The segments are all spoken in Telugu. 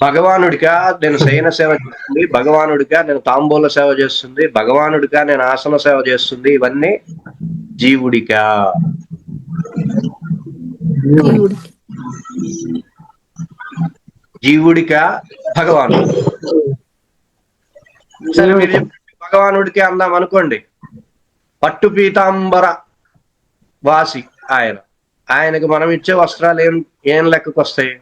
భగవానుడిగా నేను శయన సేవ చేస్తుంది భగవానుడిగా నేను తాంబూల సేవ చేస్తుంది భగవానుడిగా నేను ఆసన సేవ చేస్తుంది ఇవన్నీ జీవుడిగా జీవుడిక జీవుడిగా భగవానుడు. సరే మీరు భగవానుడికి అందాం అనుకోండి. పట్టు పీతాంబర వాసి ఆయన. ఆయనకు మనం ఇచ్చే వస్త్రాలు ఏం ఏం లెక్కకు వస్తాయి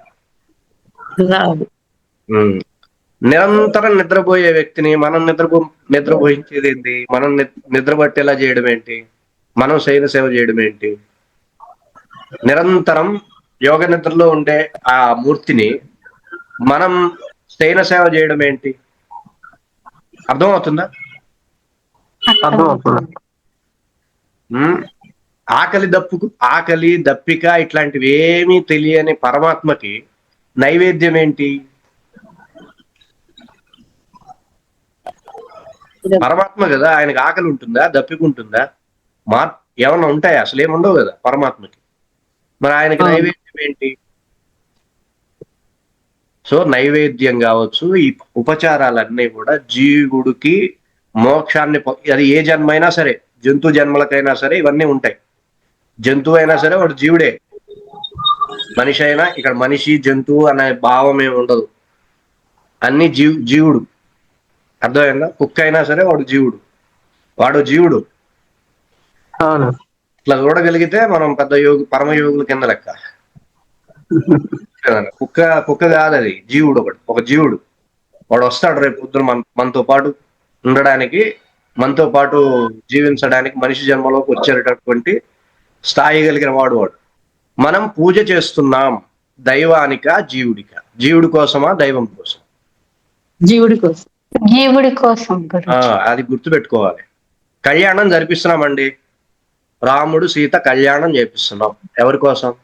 నిరంతరం నిద్రపోయే వ్యక్తిని మనం నిద్రపో నిద్రపోయించేది ఏంటి? మనం ని- నిద్ర పట్టేలా చేయడం ఏంటి? మనం శైన సేవ చేయడం ఏంటి? నిరంతరం యోగ నిద్రలో ఉండే ఆ మూర్తిని మనం శయన సేవ చేయడం ఏంటి? అర్థమవుతుంది. ఉమ్. ఆకలి దప్పుకు ఆకలి దప్పిక ఇట్లాంటివి ఏమీ తెలియని పరమాత్మకి నైవేద్యం ఏంటి? పరమాత్మ కదా ఆయనకి ఆకలి ఉంటుందా దప్పిక ఉంటుందా? మా ఏమన్నా ఉంటాయా? అసలు ఏముండవు కదా పరమాత్మకి. మరి ఆయనకి. నైవేద్యం ఏంటి? సో నైవేద్యం కావచ్చు ఈ ఉపచారాలన్నీ కూడా జీవుడికి మోక్షాన్ని అది ఏ జన్మైనా సరే జంతు జన్మలకైనా సరే ఇవన్నీ ఉంటాయి. జంతువు అయినా సరే వాడు జీవుడే. మనిషి అయినా ఇక్కడ మనిషి జంతువు అనే భావం ఏమి ఉండదు అన్ని జీవు జీవుడు. అర్థమైందా? కుక్క అయినా సరే వాడు జీవుడు. వాడు జీవుడు. అవును. ఇట్లా చూడగలిగితే మనం పెద్ద యోగి పరమ యోగుల కింద లెక్క? కుక్క కుక్క కాదు అది. జీవుడు ఒకటి ఒక జీవుడు. వాడు వస్తాడు రేపు పొద్దున మన మనతో పాటు ఉండడానికి మనతో పాటు జీవించడానికి మనిషి జన్మలోకి వచ్చేటటువంటి స్థాయి కలిగిన వాడు వాడు. మనం పూజ చేస్తున్నాం దైవానిక జీవుడిక? జీవుడి కోసమా దైవం కోసం? జీవుడి కోసం. జీవుడి కోసం అది గుర్తుపెట్టుకోవాలి. కళ్యాణం జరిపిస్తున్నామండి. రాముడు సీత కళ్యాణం చేపిస్తున్నాం. ఎవరి కోసం?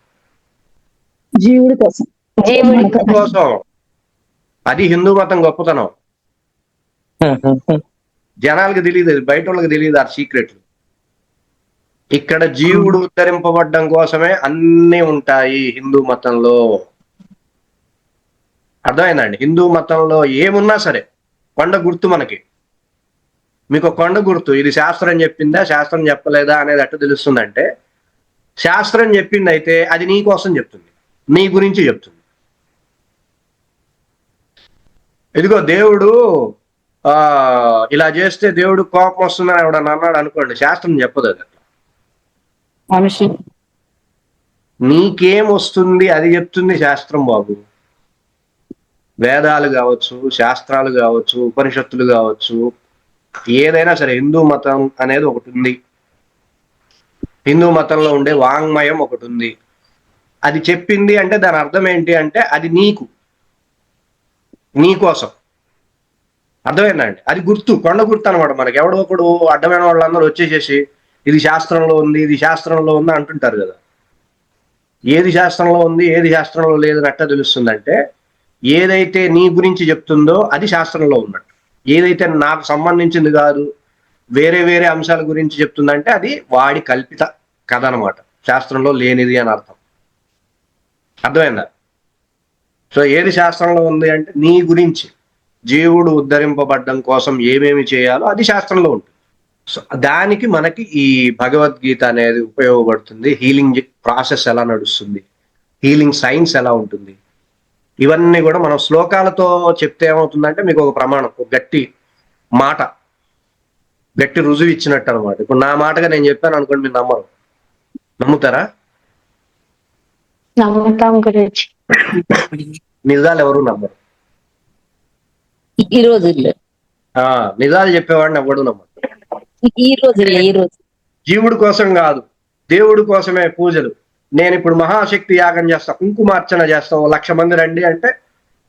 జీవుడి కోసం. జీవుడి కోసం. అది హిందూ మతం గొప్పతనం. జనాలకు తెలియదు బయట వాళ్ళకి తెలియదు ఆ సీక్రెట్లు. ఇక్కడ జీవుడు ఉద్ధరింపబడ్డం కోసమే అన్ని ఉంటాయి హిందూ మతంలో. అర్థమైందండి? హిందూ మతంలో ఏమున్నా సరే. కొండ గుర్తు మనకి. మీకు కొండ గుర్తు. ఇది శాస్త్రం చెప్పిందా? శాస్త్రం చెప్పలేదా అనేది ఎట్ట తెలుస్తుందంటే శాస్త్రం చెప్పింది అయితే అది నీ కోసం చెప్తుంది. నీ గురించి చెప్తుంది. ఇదిగో దేవుడు ఆ ఇలా చేస్తే దేవుడు కోపం వస్తుందని ఎవడన్నా అన్నాడు అనుకోండి శాస్త్రం చెప్పదు అది నీకేం వస్తుంది అది చెప్తుంది శాస్త్రం బాబు. వేదాలు కావచ్చు శాస్త్రాలు కావచ్చు ఉపనిషత్తులు కావచ్చు ఏదైనా సరే హిందూ మతం అనేది ఒకటి ఉంది. హిందూ మతంలో ఉండే వాంగ్మయం ఒకటి ఉంది. అది చెప్పింది అంటే దాని అర్థం ఏంటి అంటే అది నీకు నీ కోసం. అర్థమైందండి అది గుర్తు కొండ గుర్తు అనమాట మనకి. ఎవడో ఒకడు అడ్డమైన వాళ్ళందరూ వచ్చేసేసి ఇది శాస్త్రంలో ఉంది ఇది శాస్త్రంలో ఉంది అంటుంటారు కదా. ఏది శాస్త్రంలో ఉంది ఏది శాస్త్రంలో లేదని అట్ట తెలుస్తుందంటే ఏదైతే నీ గురించి చెప్తుందో అది శాస్త్రంలో ఉన్నట్టు. ఏదైతే నాకు సంబంధించింది కాదు వేరే వేరే అంశాల గురించి చెప్తుందంటే అది వాడి కల్పిత కథ అనమాట శాస్త్రంలో లేనిది అని అర్థం. అర్థమైందా? సో ఏది శాస్త్రంలో ఉంది అంటే నీ గురించి జీవుడు ఉద్ధరింపబడ్డం కోసం ఏమేమి చేయాలో అది శాస్త్రంలో ఉంటుంది. సో దానికి మనకి ఈ భగవద్గీత అనేది ఉపయోగపడుతుంది. హీలింగ్ ప్రాసెస్ ఎలా నడుస్తుంది? హీలింగ్ సైన్స్ ఎలా ఉంటుంది? ఇవన్నీ కూడా మనం శ్లోకాలతో చెప్తే ఏమవుతుందంటే మీకు ఒక ప్రమాణం ఒక గట్టి మాట. గట్టి రుజువు ఇచ్చినట్టు అనమాట ఇప్పుడు నా మాటగా నేను చెప్పాను అనుకోండి మీరు నమ్మరు. నమ్ముతారా? నమ్ముతాం గురించి నిజాలు ఎవరు నమ్మరు. ఈ రోజుల్లో. ఆ నిజాలు చెప్పేవాడిని ఎవడు నమ్మరు. ఈ రోజుల్లో ఈ రోజు. జీవుడి కోసం కాదు దేవుడి కోసమే పూజలు. నేను ఇప్పుడు మహాశక్తి యాగం చేస్తా కుంకుమార్చన చేస్తాం ఓ లక్ష మంది రండి అంటే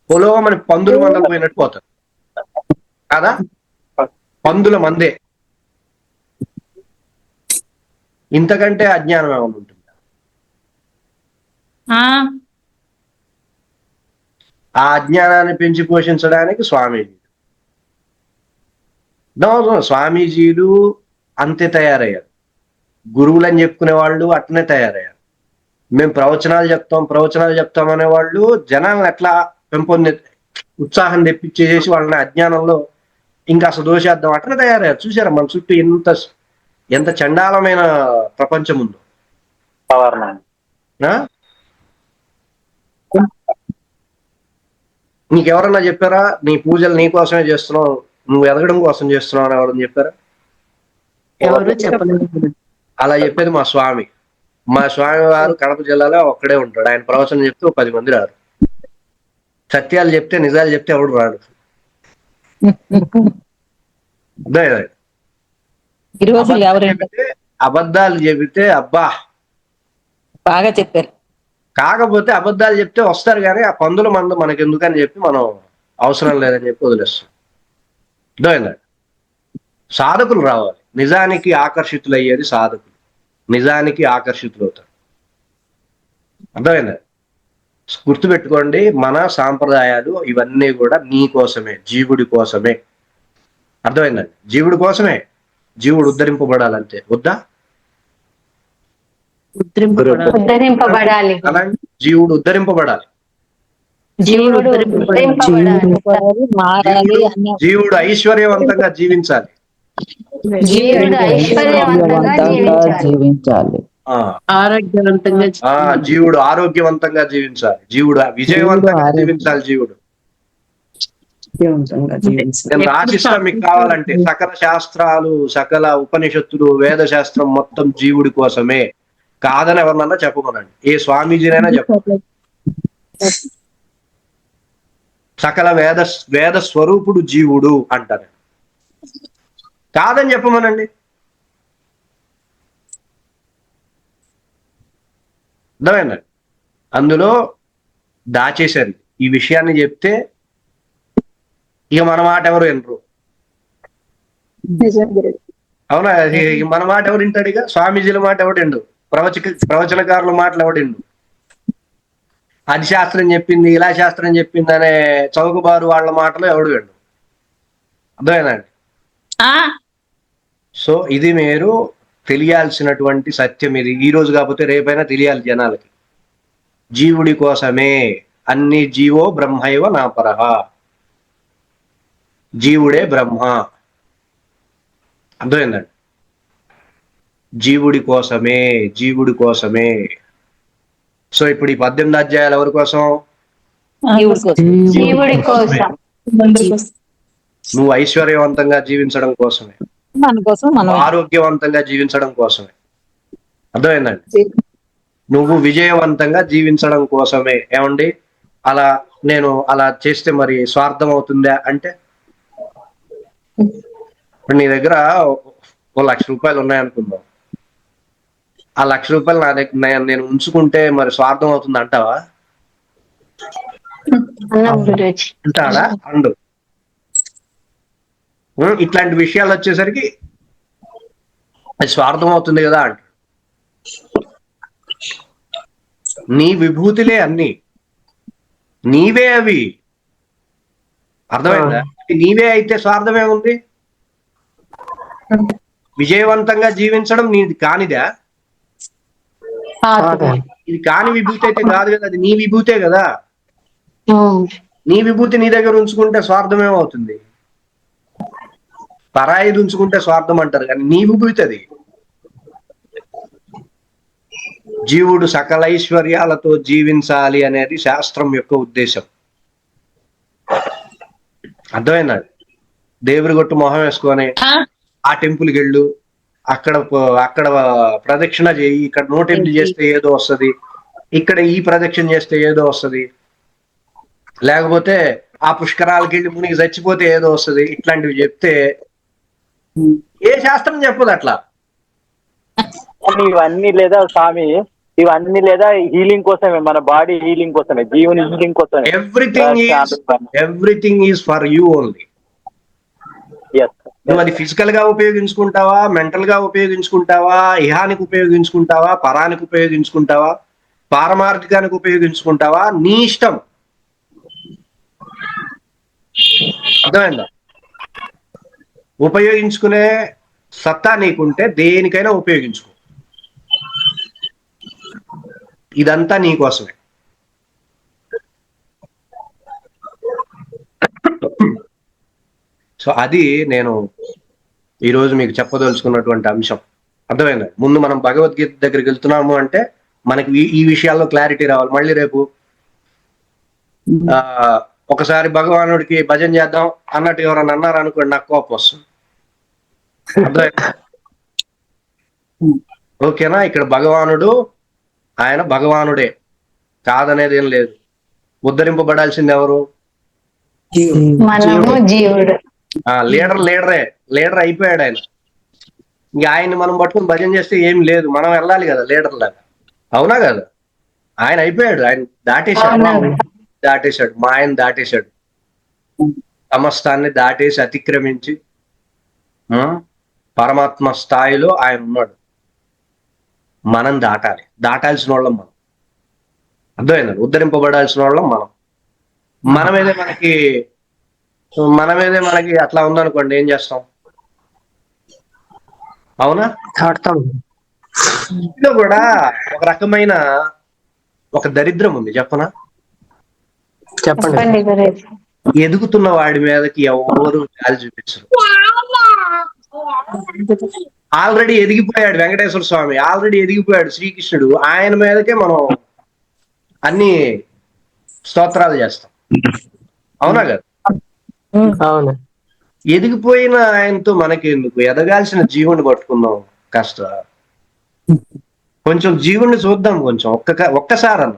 పొలోమని పందుల మందలు పోయినట్టు పోతారు. కాదా? పందుల మందే. ఇంతకంటే అజ్ఞానం ఏమైనా ఉంటుంది? ఆ. అజ్ఞానాన్ని పెంచి పోషించడానికి స్వామీజీ. స్వామీజీలు అంతే తయారయ్యారు. గురువులు అని చెప్పుకునే వాళ్ళు అట్నే తయారయ్యారు. మేము ప్రవచనాలు చెప్తాం ప్రవచనాలు చెప్తాం అనే వాళ్ళు జనాలను ఎట్లా పెంపొంది ఉత్సాహం తెప్పించేసి వాళ్ళని అజ్ఞానంలో ఇంకా అసలు దోషేద్దాం అట్లా తయారయ్యారు. చూసారా మన చుట్టూ ఎంత ఎంత చండాలమైన ప్రపంచం ఉందో? నీకెవరన్నా చెప్పారా? నీ పూజలు నీ కోసమే చేస్తున్నావు నువ్వు ఎదగడం కోసం చేస్తున్నావు అని ఎవరన్నా చెప్పారా? ఎవరు చెప్పలేదు. అలా చెప్పేది మా స్వామి. మా స్వామి వారు కడప జిల్లాలో ఒక్కడే ఉంటాడు. ఆయన ప్రవచనం చెప్తే ఒక పది మంది రారు. సత్యాలు చెప్తే నిజాలు చెప్తే ఎవడు రాడు? అబద్ధాలు చెబితే అబ్బా! బాగా చెప్పారు. కాకపోతే అబద్ధాలు చెప్తే వస్తారు కానీ ఆ పందుల మంద మనకి ఎందుకని చెప్పి మనం అవసరం లేదని చెప్పి వదిలేస్తాం. అర్థమైందా? సాధకులు రావాలి. నిజానికి ఆకర్షితులు అయ్యేది సాధకులు. నిజానికి ఆకర్షితులు అవుతారు అర్థమైందా? గుర్తుపెట్టుకోండి మన సాంప్రదాయాలు ఇవన్నీ కూడా నీ కోసమే జీవుడి కోసమే. అర్థమైందండి జీవుడి కోసమే. జీవుడు ఉద్ధరింపబడాలంతే. వద్దా? ఉద్ధరింపబడాలి. జీవుడు ఉద్ధరింపబడాలి. జీవుడు ఐశ్వర్యవంతంగా జీవించాలి. జీవించాలి. జీవించాలి. ఆ. ఆరోగ్యవంతంగా జీవుడు ఆరోగ్యవంతంగా జీవించాలి. జీవుడు విజయవంతంగా జీవించాలి జీవుడు. నేను రాసిస్తా మీకు కావాలంటే సకల శాస్త్రాలు సకల ఉపనిషత్తులు వేద శాస్త్రం మొత్తం జీవుడి కోసమే. కాదని ఎవరినన్నా చెప్పమనండి. ఏ స్వామీజీనైనా చెప్ప సకల వేద వేద స్వరూపుడు జీవుడు అంటారు. కాదని చెప్పమనండి. అర్థమైందండి అందులో దాచేశారు. ఈ విషయాన్ని చెప్తే ఇక మన మాట ఎవరు వినరు. అవునా? మన మాట ఎవరు వింటాడు ఇక? స్వామీజీల మాట ఎవడిండు ప్రవచక ప్రవచనకారుల మాటలు ఎవడిండు అది శాస్త్రం చెప్పింది ఇలా శాస్త్రం చెప్పింది అనే చౌకబారు వాళ్ళ మాటలు ఎవడు విండు అర్థమైందండి సో ఇది మీరు తెలియాల్సినటువంటి సత్యం ఇది. ఈ రోజు కాకపోతే రేపైనా తెలియాలి జనాలకి. జీవుడి కోసమే. అన్ని జీవో బ్రహ్మైవ నా పరహ జీవుడే బ్రహ్మ. అర్థమైందండి? జీవుడి కోసమే జీవుడి కోసమే. సో ఇప్పుడు ఈ పద్దెనిమిది అధ్యాయాలు ఎవరి కోసం? జీవుడి కోసం. జీవుడి కోసం. నువ్వు ఐశ్వర్యవంతంగా జీవించడం కోసమే. మన కోసం మనం ఆరోగ్యవంతంగా జీవించడం కోసమే. అర్థమైందండి? నువ్వు విజయవంతంగా జీవించడం కోసమే. ఏమండి? అలా నేను అలా చేస్తే మరి స్వార్థం అవుతుందా అంటే? ఇప్పుడు నీ దగ్గర ఓ లక్ష రూపాయలు ఉన్నాయనుకుందాం. ఆ లక్ష రూపాయలు నా దగ్గర నేను- నేను ఉంచుకుంటే మరి స్వార్థం అవుతుంది అంటావా అంటాడా అండు ఇట్లాంటి విషయాలు వచ్చేసరికి అది స్వార్థం అవుతుంది కదా అంట. నీ విభూతిలే అన్ని. నీవే అవి. అర్థమైందా? నీవే అయితే స్వార్థం ఏముంది? విజయవంతంగా జీవించడం నీది కానిదా? ఇది కాని విభూతి అయితే కాదు కదా అది నీ విభూతే కదా. నీ విభూతి నీ దగ్గర ఉంచుకుంటే స్వార్థం ఏమవుతుంది? పరాయిది ఉంచుకుంటే స్వార్థం అంటారు కానీ నీ విభూతి అది జీవుడు సకల ఐశ్వర్యాలతో జీవించాలి అనేది శాస్త్రం యొక్క ఉద్దేశం. అర్థమైందండి దేవుడి కొట్టు మొహం వేసుకొని ఆ? టెంపుల్కి వెళ్ళు అక్కడ అక్కడ ప్రదక్షిణ చేయి ఇక్కడ నో టెంపుల్ చేస్తే ఏదో వస్తది ఇక్కడ ఈ ప్రదక్షిణ చేస్తే ఏదో వస్తది. లేకపోతే ఆ పుష్కరాలకి వెళ్ళి మునిగి చచ్చిపోతే ఏదో వస్తది ఇట్లాంటివి చెప్తే ఏ శాస్త్రం చెప్పదు అట్లా? ఇవన్నీ లేదా స్వామి ఇవన్నీ లేదా హీలింగ్ కోసమే మన బాడీ హీలింగ్ కోసమే జీవుని హీలింగ్ కోసమే. Everything everything is for you only నువ్వు అది ఫిజికల్గా ఉపయోగించుకుంటావా మెంటల్గా ఉపయోగించుకుంటావా ఇహానికి ఉపయోగించుకుంటావా పరానికి ఉపయోగించుకుంటావా పారమార్థికానికి ఉపయోగించుకుంటావా నీ ఇష్టం. అర్థమైందా? ఉపయోగించుకునే సత్తా నీకుంటే దేనికైనా ఉపయోగించుకో. ఇదంతా నీకోసమే సో అది నేను ఈరోజు మీకు చెప్పదలుచుకున్నటువంటి అంశం. అర్థమైంది? ముందు మనం భగవద్గీత దగ్గరికి వెళ్తున్నాము అంటే మనకి ఈ- విషయాల్లో క్లారిటీ రావాలి. మళ్ళీ రేపు ఒకసారి భగవానుడికి భజన చేద్దాం అన్నట్టు ఎవరన్నా అన్నారు అనుకోండి నాకు కోపం వస్తుంది. ఓకేనా? ఇక్కడ భగవానుడు ఆయన భగవానుడే. కాదనేది ఏం లేదు. ఉద్ధరింపబడాల్సింది ఎవరు? మనము జీవుడు. ఆ లీడర్ లీడరే. లీడర్ అయిపోయాడు ఆయన. ఇంకా ఆయన్ని మనం పట్టుకుని భజన చేస్తే ఏం లేదు. మనం వెళ్ళాలి కదా లీడర్ లాగా అవునా కదా? ఆయన అయిపోయాడు. ఆయన దాటేశాడు. దాటేశాడు మా ఆయన దాటేశాడు. సమస్తాన్ని దాటేసి అతిక్రమించి పరమాత్మ స్థాయిలో ఆయన ఉన్నాడు. మనం దాటాలి. దాటాల్సిన వాళ్ళం మనం. అర్థమైందండి ఉద్ధరింపబడాల్సిన వాళ్ళం మనం. మన మీదే మనకి మన మీదే మనకి అట్లా ఉందనుకోండి ఏం చేస్తాం? అవునా? ఇందులో కూడా ఒక రకమైన ఒక దరిద్రం ఉంది. చెప్పనా? చెప్పండి. ఎదుగుతున్న వాడి మీదకి ఎవరు జాలి చూపించరు. ఆల్రెడీ ఎదిగిపోయాడు వెంకటేశ్వర స్వామి ఆల్రెడీ ఎదిగిపోయాడు శ్రీకృష్ణుడు. ఆయన మీదకే మనం అన్ని స్తోత్రాలు చేస్తాం. అవునా కదా? అవును. ఎదిగిపోయిన ఆయనతో మనకి ఎందుకు ఎదగాల్సిన జీవుని పట్టుకుందాం. కాస్త కొంచెం జీవుని చూద్దాం కొంచెం. ఒక్క ఒక్కసారి అన్న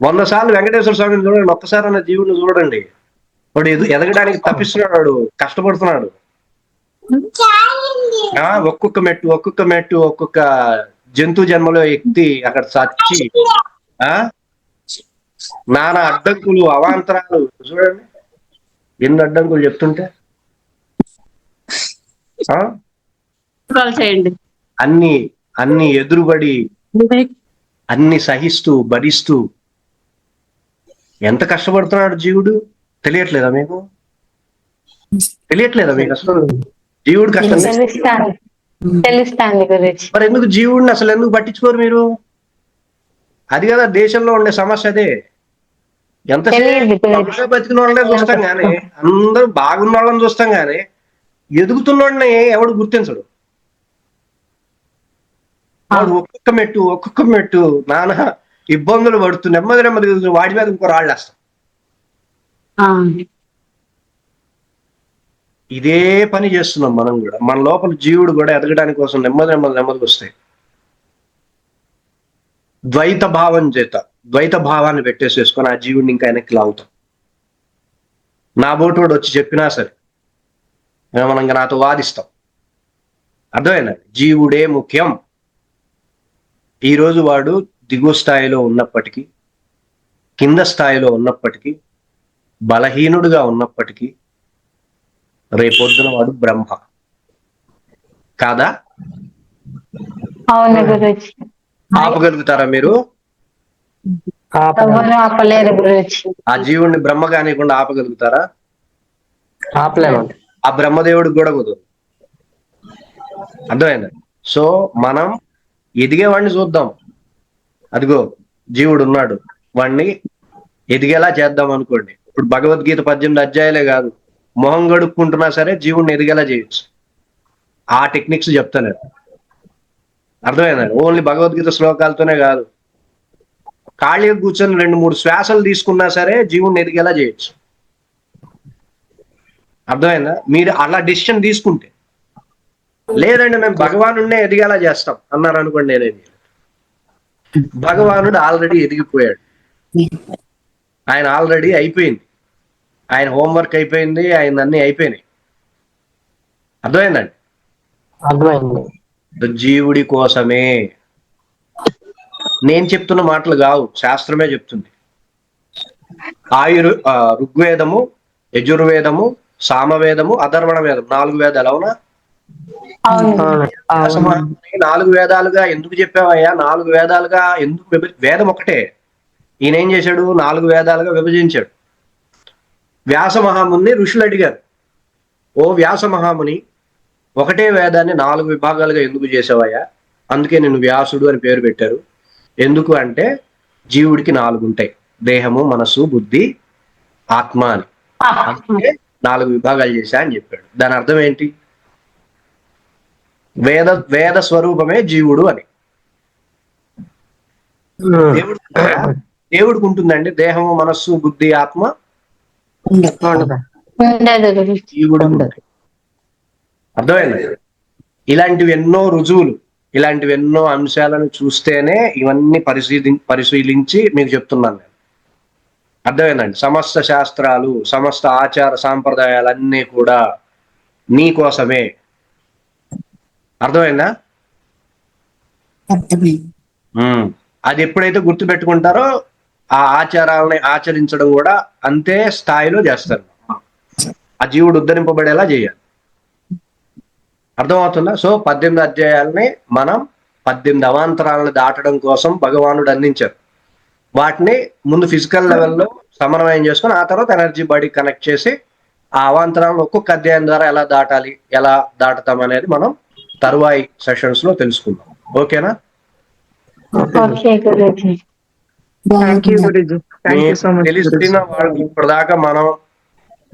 వంద సార్లు వెంకటేశ్వర స్వామిని చూడండి ఒక్కసారి అన్న జీవుని చూడండి. వాడు ఎదు ఎదగడానికి తప్పిస్తున్నాడు వాడు కష్టపడుతున్నాడు ఆ ఒక్కొక్క మెట్టు ఒక్కొక్క మెట్టు ఒక్కొక్క జంతు జన్మలో ఎక్కి అక్కడ చచ్చి ఆ? నానా అడ్డంకులు అవాంతరాలు చూడండి. ఎన్ని అడ్డంకులు చెప్తుంటే? ఆ? కాల్ చేయండి. అన్ని అన్ని ఎదురుబడి అన్ని సహిస్తూ భరిస్తూ ఎంత కష్టపడుతున్నాడు జీవుడు? తెలియట్లేదా మీకు? తెలియట్లేదా మీకు అసలు? జీవుడు కష్టం మరి ఎందుకు జీవుడిని అసలు ఎందుకు పట్టించుకోరు మీరు? అది కదా దేశంలో ఉండే సమస్య అదే. ఎంత. బతికిన వాళ్ళనే చూస్తాం కానీ అందరూ బాగున్న వాళ్ళని చూస్తాం కానీ ఎదుగుతున్నోడిని ఎవడు గుర్తించడు. వాడు ఒక్కొక్క మెట్టు ఒక్కొక్క మెట్టు నానా ఇబ్బందులు పడుతూ నెమ్మది నెమ్మది వాడి మీద ఇంకో రాళ్ళు వేస్తాం. ఇదే పని చేస్తున్నాం మనం కూడా. మన లోపల జీవుడు కూడా ఎదగడానికి కోసం నెమ్మది నెమ్మది నెమ్మది వస్తాయి. ద్వైత భావం చేత ద్వైత భావాన్ని పెట్టేసేసుకొని ఆ జీవుడిని ఇంకా వెనక్కి లాగుతాం. నా బోటోడు వచ్చి చెప్పినా సరే మనం ఇంకా నాతో వాదిస్తాం. అర్థమైందండి? జీవుడే ముఖ్యం. ఈరోజు వాడు దిగువ స్థాయిలో ఉన్నప్పటికీ కింద స్థాయిలో ఉన్నప్పటికీ బలహీనుడుగా ఉన్నప్పటికీ రేపొద్దున వాడు బ్రహ్మ. కాదా? అవును గురుజీ. ఆపగలుగుతారా మీరు? ఆపలేము ఆ జీవుడిని బ్రహ్మ కానివ్వకుండా ఆపగలుగుతారా? ఆపలేమండి. ఆ బ్రహ్మదేవుడికి కూడా కుదరదు అర్థమైందా? సో మనం ఎదిగేవాడిని చూద్దాం. అదిగో జీవుడు ఉన్నాడు. వాడిని ఎదిగేలా చేద్దాం అనుకోండి. ఇప్పుడు భగవద్గీత పద్దెనిమిది అధ్యాయాలే కాదు. మొహం గడుక్కుంటున్నా సరే జీవుడిని ఎదిగేలా చేయొచ్చు. ఆ టెక్నిక్స్ చెప్తాను అర్థమైందండి ఓన్లీ భగవద్గీత శ్లోకాలతోనే కాదు. ఖాళీ కూర్చొని రెండు మూడు శ్వాసలు తీసుకున్నా సరే జీవుని ఎదిగేలా చేయొచ్చు. అర్థమైందా? మీరు అలా డిసిషన్ తీసుకుంటే. లేదండి మేము భగవానుడినే ఎదిగేలా చేస్తాం అన్నారు అనుకోండి నేనేది భగవానుడు ఆల్రెడీ ఎదిగిపోయాడు. ఆయన ఆల్రెడీ అయిపోయింది. ఆయన హోంవర్క్ అయిపోయింది ఆయన అన్ని అయిపోయినాయి. అర్థమైందండి? అర్థమైంది. జీవుడి కోసమే. నేను చెప్తున్న మాటలు కావు శాస్త్రమే చెప్తుంది. ఆయుర్ ఋగ్వేదము యజుర్వేదము సామవేదము అధర్వణ వేదం. నాలుగు వేదాలు అవునా అవును అవును అవును అసమానమని నాలుగు వేదాలుగా ఎందుకు చెప్పావయ్యా? నాలుగు వేదాలుగా ఎందుకు విభ వేదం ఒకటే. ఈయన ఏం చేశాడు? నాలుగు వేదాలుగా విభజించాడు. వ్యాస మహాముని ఋషులు అడిగారు. ఓ వ్యాస మహాముని ఒకటే వేదాన్ని నాలుగు విభాగాలుగా ఎందుకు చేసావయ్యా అందుకే నేను వ్యాసుడు అని పేరు పెట్టారు. ఎందుకు అంటే జీవుడికి నాలుగు ఉంటాయి దేహము మనసు బుద్ధి ఆత్మ అని. నాలుగు విభాగాలు చేశా అని చెప్పాడు. దాని అర్థం ఏంటి? వేద వేద స్వరూపమే జీవుడు అని. దేవుడు దేవుడికి ఉంటుందండి దేహము మనస్సు బుద్ధి ఆత్మ? ఉండదా? ఉండదు? గురుజీ జీవుడు. ఉండదు. అర్థమైంది? ఇలాంటివి ఎన్నో రుజువులు ఇలాంటివి ఎన్నో అంశాలను చూస్తేనే ఇవన్నీ పరిశీలి పరిశీలించి మీకు చెప్తున్నాను నేను. అర్థమైందండి? సమస్త శాస్త్రాలు సమస్త ఆచార సాంప్రదాయాలన్నీ కూడా నీ కోసమే. అర్థమైందా. అది ఎప్పుడైతే గుర్తు పెట్టుకుంటారో ఆ ఆచారాలని ఆచరించడం కూడా అంతే స్థాయిలో చేస్తారు. ఆ జీవుడు ఉద్ధరింపబడేలా చేయాలి. అర్థమవుతుందా? సో పద్దెనిమిది అధ్యాయాలని మనం పద్దెనిమిది అవాంతరాలను దాటడం కోసం భగవానుడు అందించారు. వాటిని ముందు ఫిజికల్ లెవెల్లో సమన్వయం చేసుకొని ఆ తర్వాత ఎనర్జీ బాడీ కనెక్ట్ చేసి ఆ అవాంతరాలను ఒక్కొక్క అధ్యాయం ద్వారా ఎలా దాటాలి ఎలా దాటుతాం అనేది మనం తరువాయి సెషన్స్లో తెలుసుకుందాం. ఓకేనా? తెలిసిన వాళ్ళకి ఇప్పటిదాకా మనం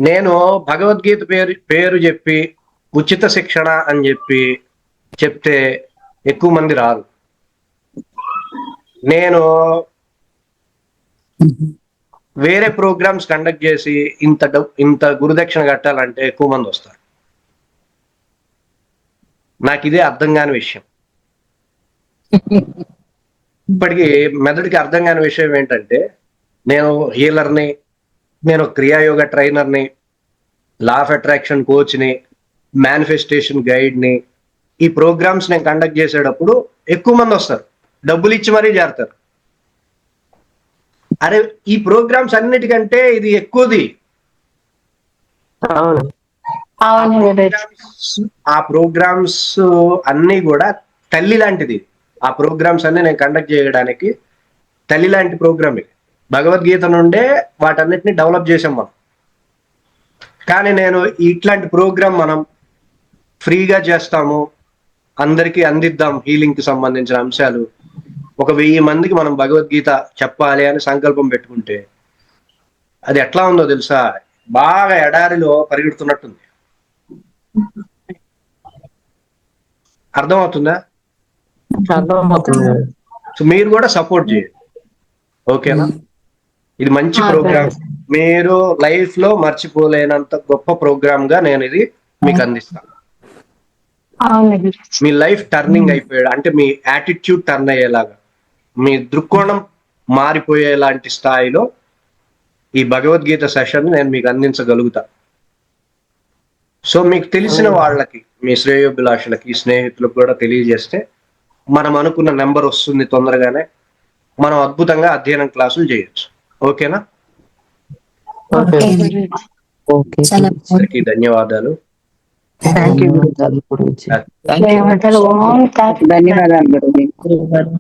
నేను భగవద్గీత పేరు పేరు చెప్పి ఉచిత శిక్షణ అని చెప్పి చెప్తే ఎక్కువ మంది రారు. నేను వేరే ప్రోగ్రామ్స్ కండక్ట్ చేసి ఇంత ఇంత గురుదక్షిణ కట్టాలంటే ఎక్కువ మంది వస్తారు. నాకు ఇదే అర్థం కాని విషయం. ఇప్పటికీ మెదడుకి అర్థం కాని విషయం ఏంటంటే నేను హీలర్ని నేను క్రియాయోగ ట్రైనర్ని లా ఆఫ్ అట్రాక్షన్ కోచ్ని మేనిఫెస్టేషన్ గైడ్ని ఈ ప్రోగ్రామ్స్ నేను కండక్ట్ చేసేటప్పుడు ఎక్కువ మంది వస్తారు. డబ్బులు ఇచ్చి మరీ చేరతారు అరే ఈ ప్రోగ్రామ్స్ అన్నిటికంటే ఇది ఎక్కువది. ఆ ప్రోగ్రామ్స్ అన్నీ కూడా తల్లి లాంటిది. ఆ ప్రోగ్రామ్స్ అన్ని నేను కండక్ట్ చేయడానికి తల్లి లాంటి ప్రోగ్రామ్ భగవద్గీత నుండే వాటన్నిటిని డెవలప్ చేసాం మనం. కానీ నేను ఇట్లాంటి ప్రోగ్రామ్ మనం ఫ్రీగా చేస్తాము అందరికీ అందిద్దాం హీలింగ్కి సంబంధించిన అంశాలు. ఒక వెయ్యి మందికి మనం భగవద్గీత చెప్పాలి అని సంకల్పం పెట్టుకుంటే అది ఎట్లా ఉందో తెలుసా? బాగా ఎడారిలో పరిగెడుతున్నట్టుంది. అర్థమవుతుందా? అర్థమవుతుంది. సో మీరు కూడా సపోర్ట్ చేయండి. ఓకేనా? ఇది మంచి ప్రోగ్రామ్. మీరు లైఫ్లో మర్చిపోలేనంత గొప్ప ప్రోగ్రామ్గా నేను ఇది మీకు అందిస్తాను. మీ లైఫ్ టర్నింగ్ అయిపోయాడు. అంటే మీ యాటిట్యూడ్ టర్న్ అయ్యేలాగా. మీ దృక్కోణం మారిపోయేలాంటి స్థాయిలో ఈ భగవద్గీత సెషన్ నేను మీకు అందించగలుగుతా. సో మీకు తెలిసిన వాళ్ళకి మీ శ్రేయోభిలాషులకి స్నేహితులకు కూడా తెలియజేస్తే మనం అనుకున్న నెంబర్ వస్తుంది తొందరగానే. మనం అద్భుతంగా అధ్యయనం క్లాసులు చేయొచ్చు. ఓకేనా? ధన్యవాదాలు. ధన్యవాదాలు.